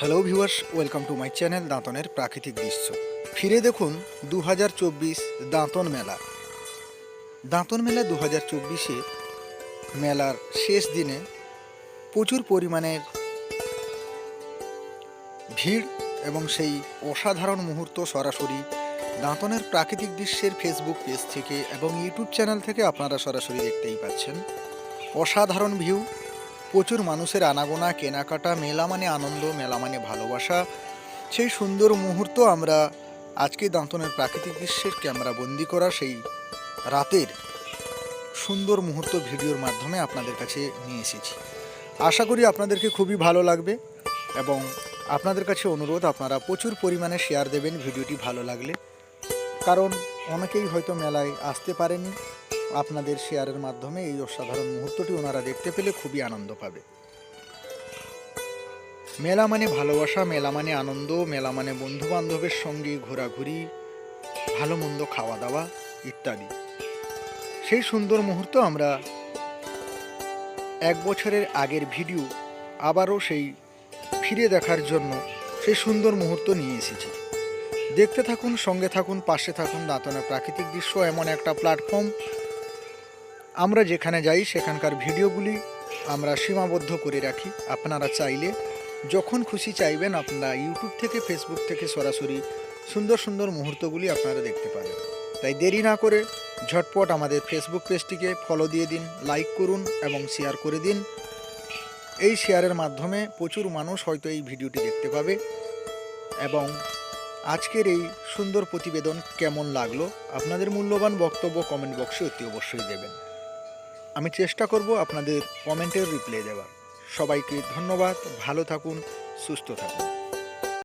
Hello viewers welcome to my channel দাঁতনের প্রাকৃতিক দৃশ্য ফিরে দেখুন দু হাজার চব্বিশ দাঁতন মেলা দাঁতন মেলা দু হাজার চব্বিশে মেলার শেষ দিনে প্রচুর পরিমাণের ভিড় এবং সেই অসাধারণ মুহূর্ত সরাসরি দাঁতনের প্রাকৃতিক দৃশ্যের ফেসবুক পেজ থেকে এবং ইউটিউব চ্যানেল থেকে আপনারা সরাসরি দেখতেই পাচ্ছেন। অসাধারণ ভিউ প্রচুর মানুষের আনাগোনা, কেনাকাটা মেলা মানে আনন্দ মেলা মানে ভালোবাসা। সেই সুন্দর মুহূর্ত আমরা আজকে দাঁতনের প্রাকৃতিক দৃশ্যের ক্যামেরা বন্দি করা, সেই রাতের সুন্দর মুহূর্ত ভিডিওর মাধ্যমে আপনাদের কাছে নিয়ে এসেছি। আশা করি আপনাদেরকে খুবই ভালো লাগবে এবং আপনাদের কাছে অনুরোধ, আপনারা প্রচুর পরিমাণে শেয়ার দেবেন ভিডিওটি ভালো লাগলে। কারণ অনেকেই হয়তো মেলায় আসতে পারেনি আপনাদের শেয়ারের মাধ্যমে এই অসাধারণ মুহূর্তটি ওনারা দেখতে পেলে খুবই আনন্দ পাবে। মেলা মানে ভালোবাসা, মেলা মানে আনন্দ, মেলা মানে বন্ধু বান্ধবের সঙ্গে ঘোরাঘুরি, ভালো মন্দ খাওয়া দাওয়া ইত্যাদি। সেই সুন্দর মুহূর্ত আমরা এক বছরের আগের ভিডিও আবারও সেই ফিরে দেখার জন্য সেই সুন্দর মুহূর্ত নিয়ে এসেছি। দেখতে থাকুন, সঙ্গে থাকুন, পাশে থাকুন, দাঁতনা প্রাকৃতিক দৃশ্য এমন একটা প্ল্যাটফর্ম আমরা যেখানে যাই, সেখানকার ভিডিওগুলি আমরা সীমাবদ্ধ করে রাখি। আপনারা চাইলে যখন খুশি চাইবেন আপনারা ইউটিউব থেকে ফেসবুক থেকে সরাসরি সুন্দর সুন্দর মুহূর্তগুলি আপনারা দেখতে পাবেন। তাই দেরি না করে ঝটপট আমাদের ফেসবুক পেজটিকে ফলো দিয়ে দিন লাইক করুন এবং শেয়ার করে দিন। এই শেয়ারের মাধ্যমে প্রচুর মানুষ হয়তো এই ভিডিওটি দেখতে পাবে এবং আজকের এই সুন্দর প্রতিবেদন কেমন লাগল, আপনাদের মূল্যবান বক্তব্য কমেন্ট বক্সে অতি অবশ্যই দেবেন। আমি চেষ্টা করব আপনাদের কমেন্টের রিপ্লাই দেওয়ার। সবাইকে ধন্যবাদ ভালো থাকুন সুস্থ থাকুন।